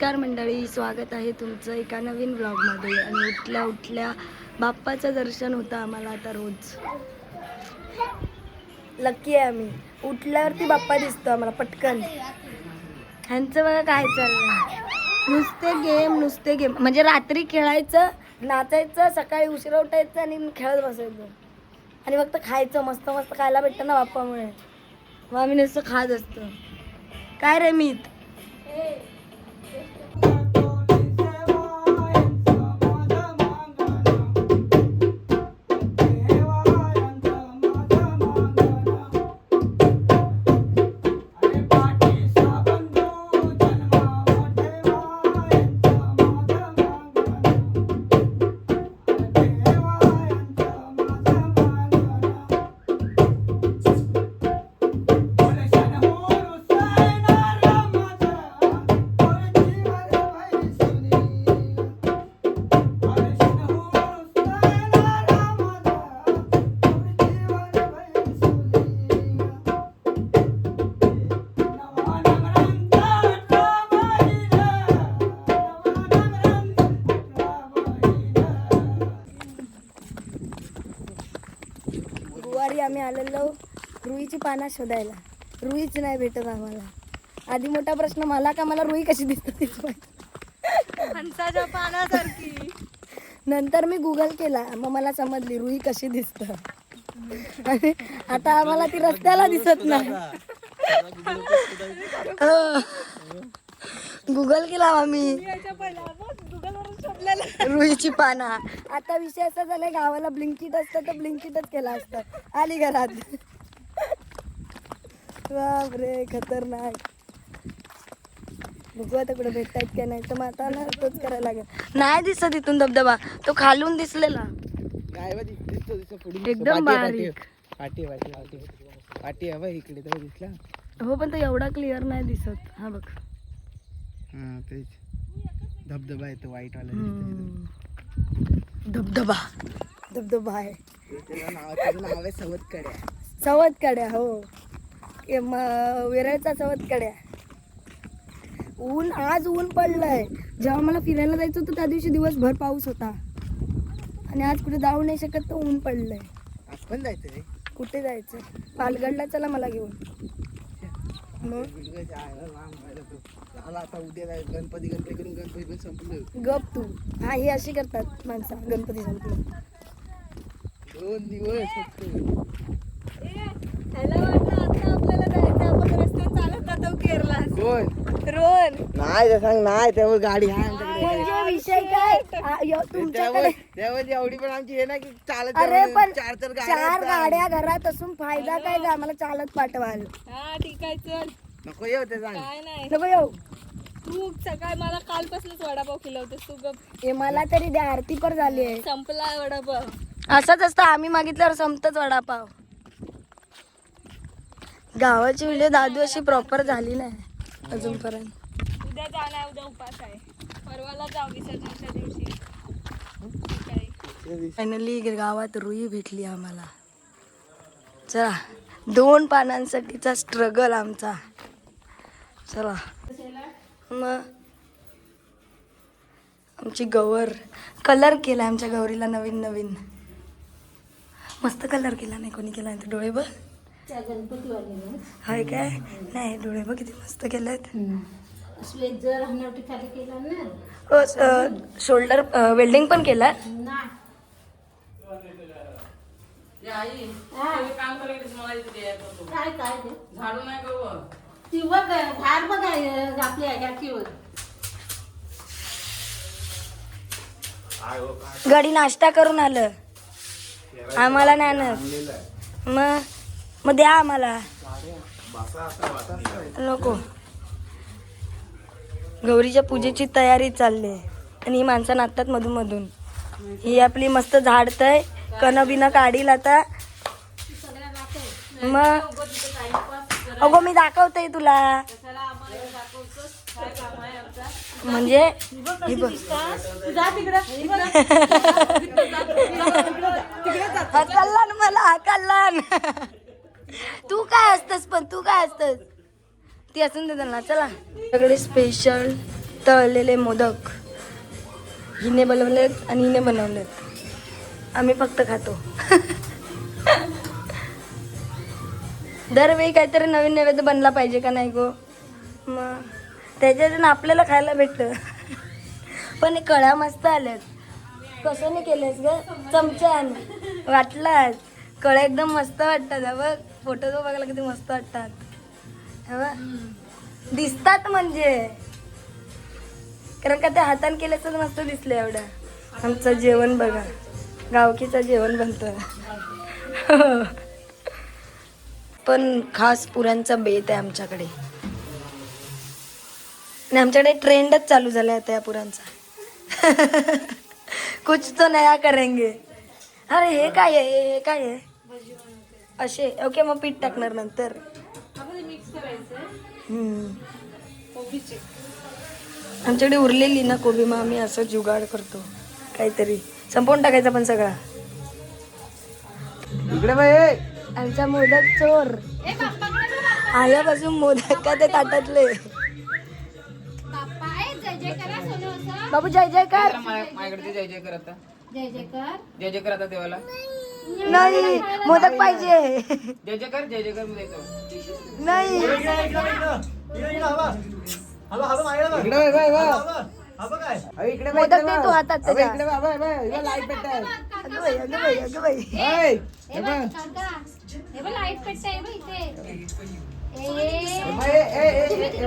नमस्कार मंडळी स्वागत आहे तुमचं एका नवीन ब्लॉगमध्ये आणि उठल्या उठल्या बाप्पाचं दर्शन होतं आम्हाला आता रोज. लकी आहे आम्ही. उठल्यावरती बाप्पा दिसतो आम्हाला पटकन. ह्यांचं बघा काय चाललंय. नुसते गेम नुसते गेम म्हणजे रात्री खेळायचं नाचायचं सकाळी उशिरा उठायचं आणि खेळत बसायचं. आणि फक्त खायचं मस्त मस्त खायला भेटतं ना बाप्पामुळे. मग आम्ही नुसतं खात असतो. काय रे मीत? गुरुवारी आम्ही आलेलो रुईची पानं शोधायला. रुईच नाही भेटत आम्हाला. आधी मोठा प्रश्न मला का मला रुई कशी दिसते पानासारखी. नंतर मी गुगल केला मग मला समजली रुई कशी दिसत. आता आम्हाला ती रस्त्याला दिसत नाही. गुगल केला आम्ही. शोधलेलं रुईची पाना. आता विषय असा झालाय गावाला ब्लिंकिट असतं तर ब्लिंकिटच केला असतं. आली घरात. बापरे खतरनाक. बघू आता कुठे भेटतायत का नाही. तर मग आता ना तोच करायला लागेल. नाही दिसत इथून धबधबा. तो खालून दिसलेला. काय बा दिस- दिसतो दिसतो पुढे. एकदम बारीक. आहे. बा इकडे तर दिसला. हो पण तो एवढा क्लिअर नाही दिसत. हा बघ. हा तेच. धबधबा येतो व्हाईट वाला. धबधबा. धबधबा आहे. त्याचं नाव त्याचं नाव आहे सवत कड्या सवत कड्या हो. ए, म- विरळचा सवत कड्या ऊन आज ऊन पडलंय. जेव्हा मला फिरायला जायचं होतं त्या दिवशी दिवसभर पाऊस होता. आणि आज कुठे जाऊ नाही शकत तर ऊन पडलंय. आज पण जायचं रे. कुठे जायचं? पालगडला चला मला घेऊन मग बिलकुल जायला लांब व्हायला तो. झाला आता उद्या गणपती गणपती करून गणपती पण संपलं. गप तू. हा हे अशी करतात माणसं गणपती संपलं. दोन दिवस नाही ते सांग नाही त्यावर गाडी आहे आमच्याकडे म्हणजे विषय काय? आ, यो, त्यावर तुमच्याकडे त्यावर एवढी पण आमची हे ना की चालत अरे जावं, पण चार चार चार गाड्या गाड्या घरात असून फायदा काय का आम्हाला चालत पाठवाल हा ठीक आहे चल. नको येऊ ते सांग काय नाही. नको येऊ. तू सकाळ मला कालपासूनच वडापाव खिलवतेस तू गप. हे मला तरी द्या आरती पर झाली आहे. संपला वडापाव. असंच असतं आम्ही मागितल्यावर संपतच वडापाव. गावाची व्हिडिओ दादू अशी प्रॉपर झाली नाही अजूनपर्यंत. उद्या जाणार उद्या उपास आहे परवाला जाऊ विसर्जनच्या दिवशी सकाळी. फायनली गावात रुई भेटली आम्हाला. चला दोन पानांसाठीचा स्ट्रगल आमचा. चला. मग आमची गवर कलर केला आमच्या गौरीला नवीन नवीन. मस्त कलर केला नाही कोणी केला नाही. डोळे बघ. हाय काय? नाही डोळे बघ किती मस्त केलेत. शोल्डर वेल्डिंग पण केलं. गाडी नाश्ता करून आलं. आम्हाला नाही आणत. मग मग द्या आम्हाला. नको. गौरीच्या पूजेची तयारी चालली आहे. आणि ही माणसं नाचतात मधून मधून. ही आपली मस्त झाडतय कण बिन काढील आता. मग अगो मी दाखवते तुला. म्हणजे हे हा कल्याण मला हा कल्याण तू काय असतस पण तू काय असतस? ती असून दे त्यांना चला. सगळे स्पेशल तळलेले मोदक. हिने बनवलेत आणि हिने बनवलेत. आम्ही फक्त खातो. दरवेळी काहीतरी नवीन नैवेद्य बनला पाहिजे का नाही गो? मग त्याच्यातून आपल्याला खायला भेटतं पण हे कळ्या मस्त आल्यात. कसं नाही केलंस ग? चमच्यान वाटलात कळ्या एकदम मस्त वाटतात. हा बघ फोटो तो बघायला किती मस्त वाटतात. हा दिसतात म्हणजे. कारण का ते हाताने केल्याचं मस्त दिसलं एवढं. आमचं जेवण बघा. गावकीचं जेवण बनतं. पण खास पुऱ्यांचा बेत आहे आमच्याकडे. आणि आमच्याकडे ट्रेंडच चालू झाला आता या पुरांचा कुछ तो नया करेंगे. अरे हे काय आहे? हे काय आहे? असे. ओके मग पीठ टाकणार नंतर. आमच्याकडे उरलेली ना कोबी मग आम्ही असं जुगाड करतो. काहीतरी. संपवून टाकायचा पण सगळा. इकडे बाई. आमचा मोदक चोर. आल्यापासून मोदक का ते ताटातले. बाबू जय जयकार. माझ्याकडे जय जय कर आता जय जय कर जय जय कर आता देवाला? नाही मोदक पाहिजे. जय जय कर जय जय कर नाही इकडे मोदक दे. तू हातात त्याच्या. इकडे लाइट पेटताय. अगं बाई अगं बाई अगं बाई. हे बघ. लाइट आहे बघ इथे. हे ए, ए, ए, ए.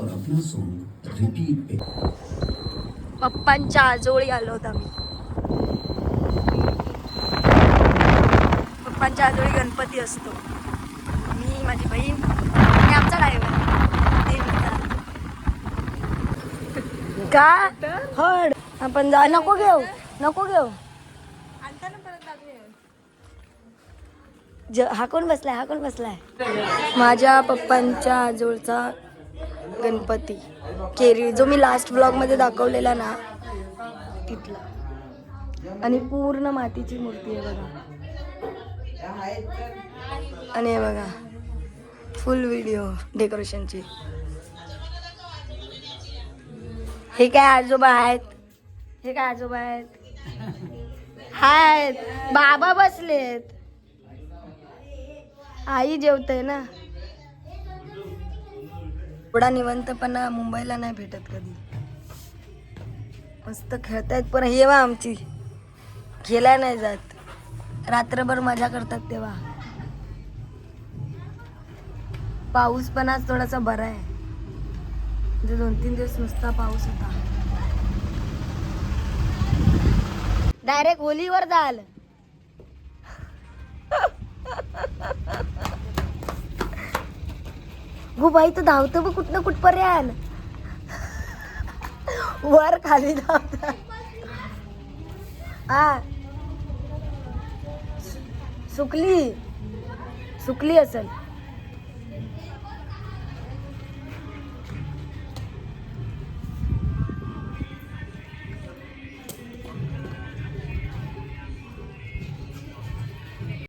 और अपना सॉन्ग रिपीट पप्पांच्या आजोळी आलो होतो आम्ही. पप्पांच्या आजोळी गणपती असतो. मी माझी बहीण आणि आमचा ड्रायव्हर का? हड आपण जा नको घेऊ नको घेऊ. ज हा कोण बसलाय हा कोण बसलाय? माझ्या पप्पांच्या आजोळचा गणपती. केरी जो मी लास्ट ब्लॉगमध्ये दाखवलेला ना तिथला. आणि पूर्ण मातीची मूर्ती आहे बघा. आणि हे बघा फुल व्हिडिओ डेकोरेशनची हे काय आजोबा आहेत? हे काय आजोबा आहेत? आहेत. बाबा बसलेत. आई जेवते ना? एवढा निवंतपणा मुंबईला नाही भेटत कधी. मस्त खेळतायत पण हे वा आमची. खेळाय नाही जात. रात्रभर मजा करतात तेव्हा. पाऊस पण आज थोडासा बरा आहे. म्हणजे दोन तीन दिवस नुसता पाऊस होता. डायरेक्ट होलीवर जाल. गो बाई तर धावतो बघ कुठनं कुठपर्यंत वर खाली धावत. हा सुकली. सुकली असेल.